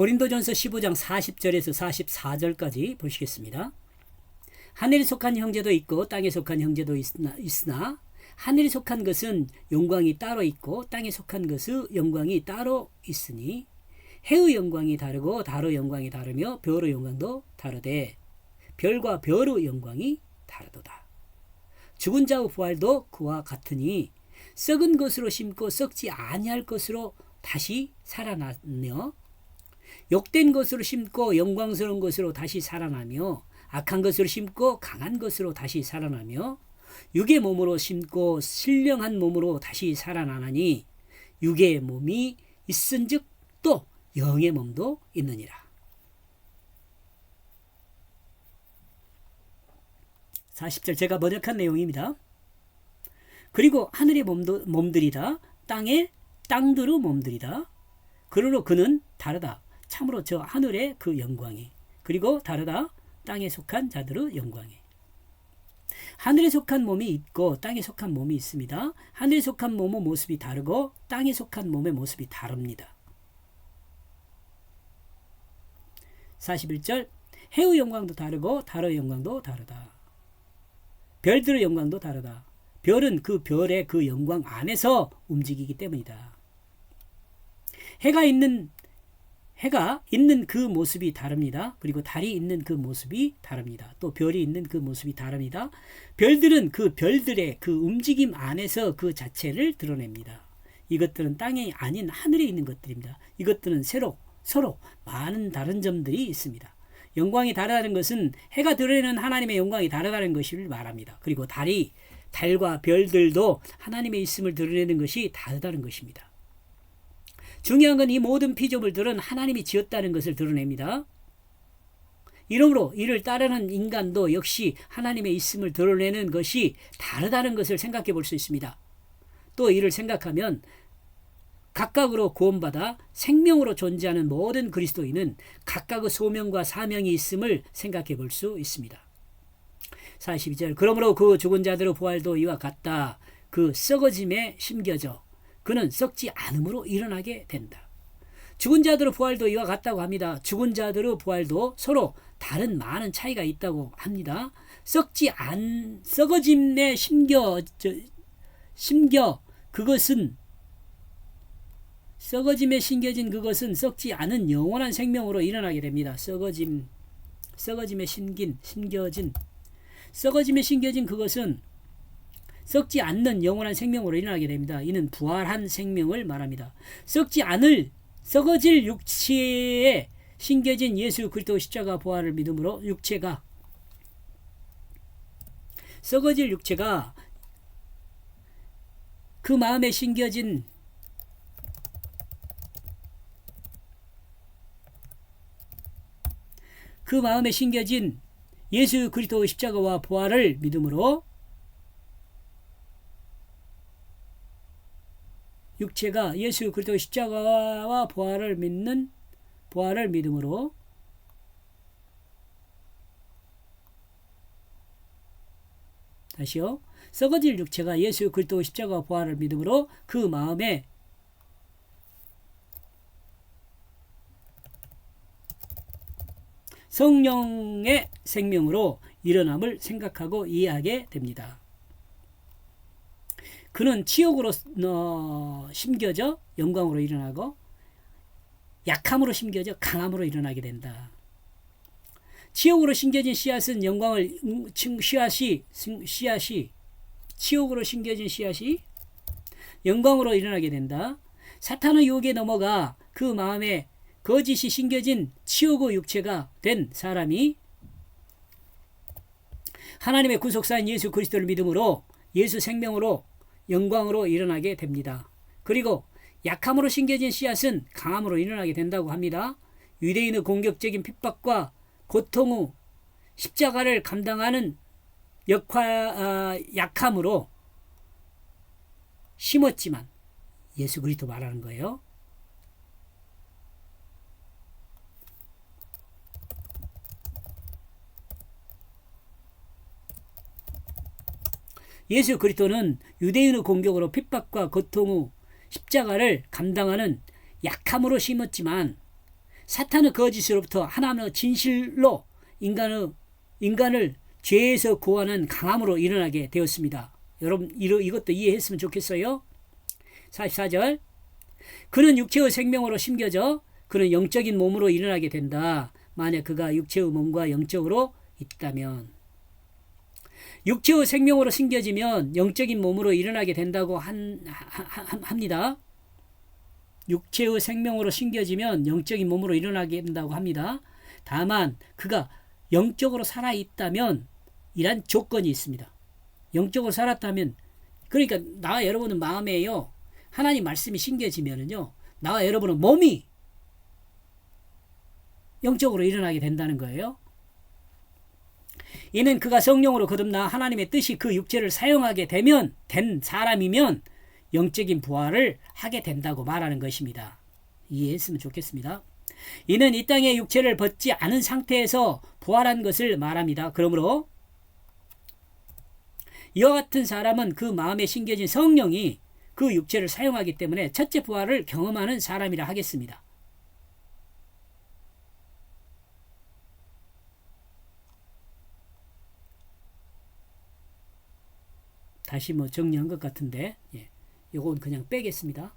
고린도전서 15장 40절에서 44절까지 보시겠습니다. 하늘에 속한 형제도 있고 땅에 속한 형제도 있으나, 있으나 하늘에 속한 것은 영광이 따로 있고 땅에 속한 것은 영광이 따로 있으니 해의 영광이 다르고 달의 영광이 다르며 별의 영광도 다르되 별과 별의 영광이 다르도다. 죽은 자의 부활도 그와 같으니 썩은 것으로 심고 썩지 아니할 것으로 다시 살아나며 욕된 것으로 심고 영광스러운 것으로 다시 살아나며 악한 것으로 심고 강한 것으로 다시 살아나며 육의 몸으로 심고 신령한 몸으로 다시 살아나나니 육의 몸이 있은즉 또 영의 몸도 있느니라. 40절 제가 번역한 내용입니다. 그리고 하늘의 몸도, 몸들이다. 땅의 땅들의 몸들이다. 그러므로 그는 다르다. 참으로 저 하늘의 그 영광이. 그리고 다르다. 땅에 속한 자들의 영광이. 하늘에 속한 몸이 있고 땅에 속한 몸이 있습니다. 하늘에 속한 몸의 모습이 다르고 땅에 속한 몸의 모습이 다릅니다. 41절 해의 영광도 다르고 달의 영광도 다르다. 별들의 영광도 다르다. 별은 그 별의 그 영광 안에서 움직이기 때문이다. 해가 있는 해가 있는 그 모습이 다릅니다. 그리고 달이 있는 그 모습이 다릅니다. 또 별이 있는 그 모습이 다릅니다. 별들은 그 별들의 그 움직임 안에서 그 자체를 드러냅니다. 이것들은 땅에 아닌 하늘에 있는 것들입니다. 이것들은 새로 서로 많은 다른 점들이 있습니다. 영광이 다르다는 것은 해가 드러내는 하나님의 영광이 다르다는 것을 말합니다. 그리고 달이 달과 별들도 하나님의 있음을 드러내는 것이 다르다는 것입니다. 중요한 건 이 모든 피조물들은 하나님이 지었다는 것을 드러냅니다. 이러므로 이를 따르는 인간도 역시 하나님의 있음을 드러내는 것이 다르다는 것을 생각해 볼 수 있습니다. 또 이를 생각하면 각각으로 구원받아 생명으로 존재하는 모든 그리스도인은 각각의 소명과 사명이 있음을 생각해 볼 수 있습니다. 42절 그러므로 그 죽은 자들의 부활도 이와 같다. 그 썩어짐에 심겨져 그는 썩지 않음으로 일어나게 된다. 죽은 자들의 부활도 이와 같다고 합니다. 죽은 자들의 부활도 서로 다른 많은 차이가 있다고 합니다. 썩지 안 썩어짐에 심겨 심겨 그것은 썩어짐에 심겨진 그것은 썩지 않은 영원한 생명으로 일어나게 됩니다. 썩어짐, 썩어짐에 심긴, 심겨진, 썩어짐에 심겨진 그것은 썩지 않는 영원한 생명으로 일어나게 됩니다. 이는 부활한 생명을 말합니다. 썩지 않을, 썩어질 육체에 심겨진 예수 그리스도 십자가 부활을 믿음으로 육체가 썩어질 육체가 그 마음에 심겨진 그 마음에 심겨진 예수 그리스도의 십자가와 부활을 믿음으로 육체가 예수 그리스도의 십자가와 부활을 믿는 부활을 믿음으로 다시요. 썩어질 육체가 예수 그리스도의 십자가와 부활을 믿음으로 그 마음에 성령의 생명으로 일어남을 생각하고 이해하게 됩니다. 그는 치욕으로 어, 심겨져 영광으로 일어나고 약함으로 심겨져 강함으로 일어나게 된다. 치욕으로 심겨진 씨앗은 영광을 씨앗이 씨앗이 치욕으로 심겨진 씨앗이 영광으로 일어나게 된다. 사탄의 유혹에 넘어가 그 마음에 거짓이 심겨진 치욕의 육체가 된 사람이 하나님의 구속사인 예수 그리스도를 믿음으로 예수 생명으로 영광으로 일어나게 됩니다. 그리고 약함으로 심겨진 씨앗은 강함으로 일어나게 된다고 합니다. 유대인의 공격적인 핍박과 고통 후 십자가를 감당하는 역화 아, 약함으로 심었지만 예수 그리스도 말하는 거예요. 예수 그리스도는 유대인의 공격으로 핍박과 고통 후 십자가를 감당하는 약함으로 심었지만 사탄의 거짓으로부터 하나님의 진실로 인간의 인간을 죄에서 구하는 강함으로 일어나게 되었습니다. 여러분 이것도 이해했으면 좋겠어요. 44절 그는 육체의 생명으로 심겨져 그는 영적인 몸으로 일어나게 된다. 만약 그가 육체의 몸과 영적으로 있다면 육체의 생명으로 심겨지면 영적인 몸으로 일어나게 된다고 한, 하, 하, 합니다. 육체의 생명으로 심겨지면 영적인 몸으로 일어나게 된다고 합니다. 다만 그가 영적으로 살아 있다면 이란 조건이 있습니다. 영적으로 살았다면 그러니까 나와 여러분은 마음에요. 하나님 말씀이 심겨지면은요. 나와 여러분은 몸이 영적으로 일어나게 된다는 거예요. 이는 그가 성령으로 거듭나 하나님의 뜻이 그 육체를 사용하게 되면 된 사람이면 영적인 부활을 하게 된다고 말하는 것입니다. 이해했으면 좋겠습니다. 이는 이 땅의 육체를 벗지 않은 상태에서 부활한 것을 말합니다. 그러므로 이와 같은 사람은 그 마음에 심겨진 성령이 그 육체를 사용하기 때문에 첫째 부활을 경험하는 사람이라 하겠습니다. 다시 뭐 정리한 것 같은데, 예. 요건 그냥 빼겠습니다.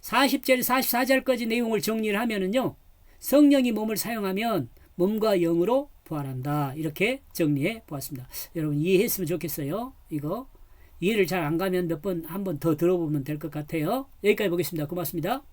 40절, 44절까지 내용을 정리를 하면은요, 성령이 몸을 사용하면 몸과 영으로 부활한다. 이렇게 정리해 보았습니다. 여러분 이해했으면 좋겠어요. 이거 이해를 잘 안 가면 몇 번 한 번 더 들어보면 될 것 같아요. 여기까지 보겠습니다. 고맙습니다.